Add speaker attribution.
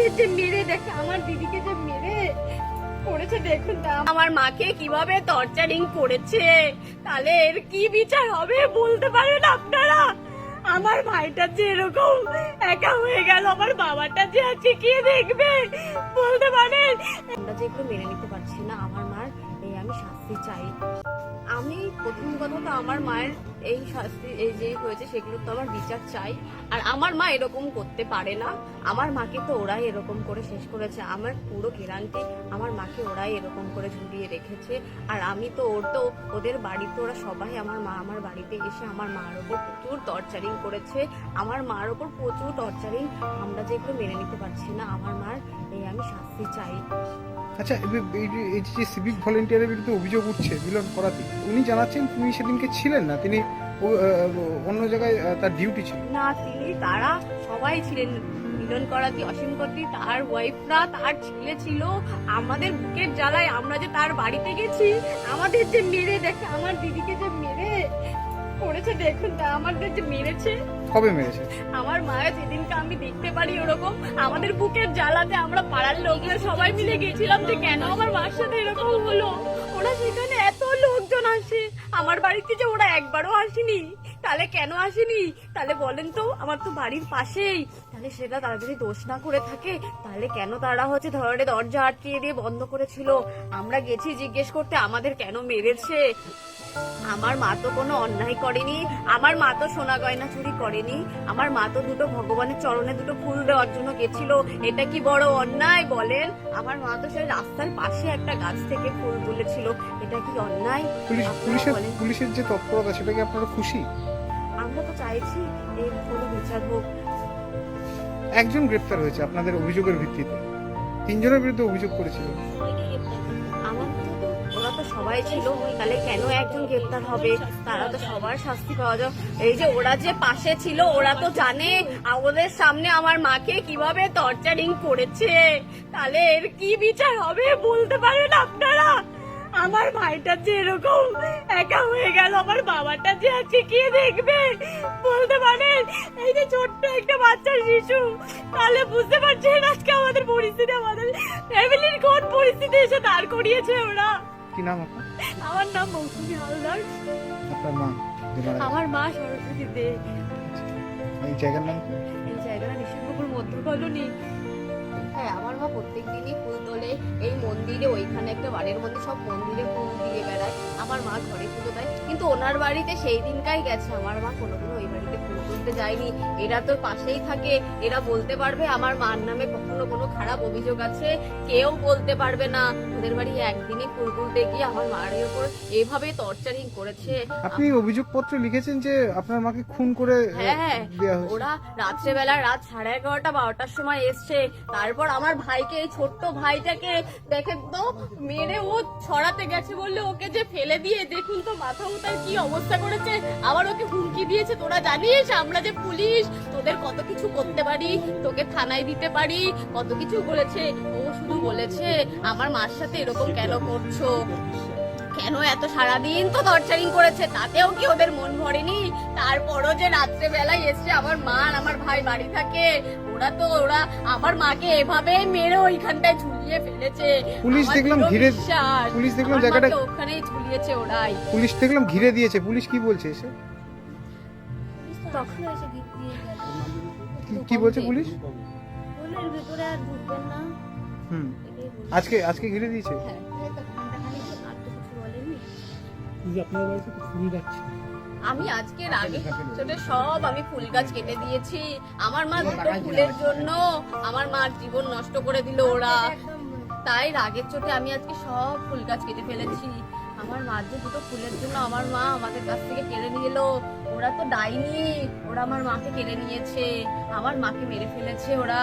Speaker 1: আমাদের যে মেরে দেখে, আমার দিদিকে যে মেরে করেছে, দেখুন আমার মাকে কীভাবে টর্চারিং করেছে, তাহলে এর কি বিচার হবে বলতে পারেন আপনারা? আমার ভাইটা যে এরকম একা হয়ে গেল, আমার বাবাটা যে আছে কে দেখবে বলতে পারেন? আমরা যে একটু মেনে নিতে পারছি না, আমার মার এই আমি শাস্তি চাই। আমি প্রথম কথা তো আমার মায়ের এই শাস্তি, এই যে হয়েছে সেগুলো তো আমার বিচার চাই। আর আমার মা এরকম করতে পারে না। আমার মাকে তো ওরাই এরকম করে শেষ করেছে। আমার পুরো কেরানকে আমার মাকে ওরাই এরকম করে ঝুলিয়ে রেখেছে। আর আমি তো ওর তো, ওদের বাড়িতে, ওরা সবাই আমার মা, আমার বাড়িতে এসে আমার মার ওপর প্রচুর টর্চারিং করেছে। আমার মার ওপর প্রচুর টর্চারিং। আমরা যে একটু মেনে নিতে পারছি না, আমার মার এই আমি শাস্তি চাই।
Speaker 2: আচ্ছা এই যে- সিভিক ভলেন্টিয়ারের বিরুদ্ধে অভিযোগ উঠছে মিলন করাতে, উনি জানাচ্ছেন তিনি সেদিনকে ছিলেন না, তিনি অন্য জায়গায় তার ডিউটি ছিল।
Speaker 1: না, তিনি, তারা সবাই ছিলেন, মিলন করাতি, অসীম করাতি, তার ওয়াইফরা তার ছেলে ছিল, আমাদের বুকের জ্বালায় আমরা যে তার বাড়িতে গেছি, আমাদের যে মেরে দেখে, আমার দিদিকে যে মেরে করেছে দেখুন তা আমাদের যে মেরেছে।
Speaker 2: কবে মেরেছে?
Speaker 1: আমার মায়ের যেদিনকে আমি দেখতে পারি ওরকম আমাদের বুকের জ্বালাতে আমরা পাড়ার লোকরা সবাই মিলে গেছিলাম যে কেন আমার মার সাথে এরকম হলো? ওরা সেখানে এত লোকজন আসে আমার বাড়িতে যে ওরা একবারও আসেনি তাহলে কেন আসেনি? তাহলে বলেন তো আমার তো বাড়ির পাশেই। তাহলে সেটা তারা যদি দোষ না করে থাকে তাহলে কেন তারা হচ্ছে ধরে দরজা আটকিয়ে দিয়ে বন্ধ করেছিল? আমরা গেছি জিজ্ঞেস করতে আমাদের কেন মেরেছে? আমার মা তো কোনো অন্যায় করেনি আমার মা তো সোনা গয়না চুরি করেনি আমার মা তো দুটো ভগবানের চরণে দুটো ফুল দেওয়ার জন্য গেছিল এটা কি বড় অন্যায় বলেন? আমার মা তো সেই রাস্তার পাশে একটা গাছ থেকে ফুল তুলেছিল এটা কি অন্যায়?
Speaker 2: পুলিশের পুলিশের যে তৎপরতা সেটা কি আপনারা খুশি?
Speaker 1: আমরা তো চাইছি এই কোনো বিচার হোক।
Speaker 2: একজন গ্রেপ্তার হয়েছে আপনাদের অভিযোগের ভিত্তিতে। তিনজনের বিরুদ্ধে অভিযোগ করেছিল।
Speaker 1: তো সবাই ছিল, তাহলে কেন একজন গ্রেপ্তার হবে? তারা তো সবার শাস্তি পাওয়া যায় এই যে ওরা যে পাশে ছিল, ওরা তো জানে। ওদের সামনে আমার মাকে কীভাবে টর্চারিং করেছে? তাহলে এর কি বিচার হবে বলতে পারেন আপনারা? আমার ভাইটা যে এরকম একা হয়ে গেল, আমার বাবাটা যে আছে কে দেখবে? বলতে পারেন, এই যে ছোট্ট একটা বাচ্চা শিশু, তাহলে বুঝতে পারছেন আজকে আমাদের পরিস্থিতি, আমাদের ফ্যামিলির কোন পরিস্থিতি এসে দাঁড় করিয়েছে ওরা।
Speaker 2: কি নাম আপনার?
Speaker 1: আমার নাম মৌসুমী হালদার।
Speaker 2: আপনার মা।
Speaker 1: আমার মা সরস্বতী দে
Speaker 2: এই জায়গার নাম কি?
Speaker 1: এই জায়গাটা নিশিপুকুর মধ্য কলোনি। হ্যাঁ আমার মা প্রত্যেক দিনই ফুল তোলে। এই মন্দিরে ওইখানে একটা বাড়ির মধ্যে সব মন্দিরে ফুল দিয়ে বেড়ায়। আমার মা ঘরে পুজো দেয়। কিন্তু ওনার বাড়িতে সেই দিনকাই গেছে। আমার মা কোনোদিনও ওই বাড়িতে ফুল তুলতে যায়নি। এরা তো পাশেই থাকে। এরা বলতে পারবে আমার মার নামে কখনো কোনো খারাপ অভিযোগ আছে। কেউ বলতে পারবে না। ওদের বাড়ি একদিনই ফুল তুলতে গিয়ে আমার মায়ের উপর এভাবে টর্চারিং করেছে।
Speaker 2: আপনি অভিযোগপত্র লিখেছেন যে আপনার মাকে খুন করে
Speaker 1: হ্যাঁ
Speaker 2: হয়েছে।
Speaker 1: ওরা রাত্রেবেলা রাত সাড়ে এগারোটা বারোটার সময় এসছে। তারপর আমার ভাইকে এই ছোট্ট ভাইটাকে দেখে তো মেরে ও ছড়াতে গেছে বললে ওকে যে ফেলে দিয়ে দেখুন তো মাথা উতার কি অবস্থা করেছে। আবার ওকে হুমকি দিয়েছে। তোরা জানিস আমরা যে পুলিশ তোদের কত কিছু করতে পারি তোকে থানায় দিতে পারি কত কিছু বলেছে ও শুধু বলেছে আমার মার সাথে এরকম কেন করছ? কেন এত সারাদিন তো টর্চারিং করেছে? তাতেও কি ওদের মন ভরেনি? তারপরও যে রাত্রে বেলায় এসছে আমার মা আর আমার ভাই বাড়ি থাকে ওরা তো ওরা আমার মাকে এভাবে মেরে ওইখানটায় ঝুলিয়ে ফেলেছে।
Speaker 2: পুলিশ দেখলাম ঘিরে- পুলিশ দেখলাম জায়গাটা-
Speaker 1: ওখানেই ঝুলিয়েছে ওরাই।
Speaker 2: পুলিশ দেখলাম ঘিরে দিয়েছে। পুলিশ কি বলছে এসে?
Speaker 1: তখন
Speaker 3: এসে গিফট দিয়ে গেল
Speaker 2: কি- কি বলছে পুলিশ?
Speaker 3: ভেতরে আর ঢুকবেন না।
Speaker 2: হুম। আজকে আজকে ঘিরে দিয়েছে?
Speaker 1: হ্যাঁ
Speaker 4: আপনার বাড়িতে ফুল যাচ্ছে
Speaker 1: আমি আজকে আগে ছোট সব আমি ফুল গাছ কেটে দিয়েছি। আমার মা দুটো ফুলের জন্য আমার মার জীবন নষ্ট করে দিল ওরা। তাই রাগের চোটে আমি আজকে সব ফুল গাছ কেটে ফেলেছি। আমার মার যে দুটো ফুলের জন্য আমার মা আমাদের কাছ থেকে কেড়ে নিয়ে এলো। ওরা তো ডাইনি ওরা আমার মাকে কেড়ে নিয়েছে আমার মাকে মেরে ফেলেছে ওরা।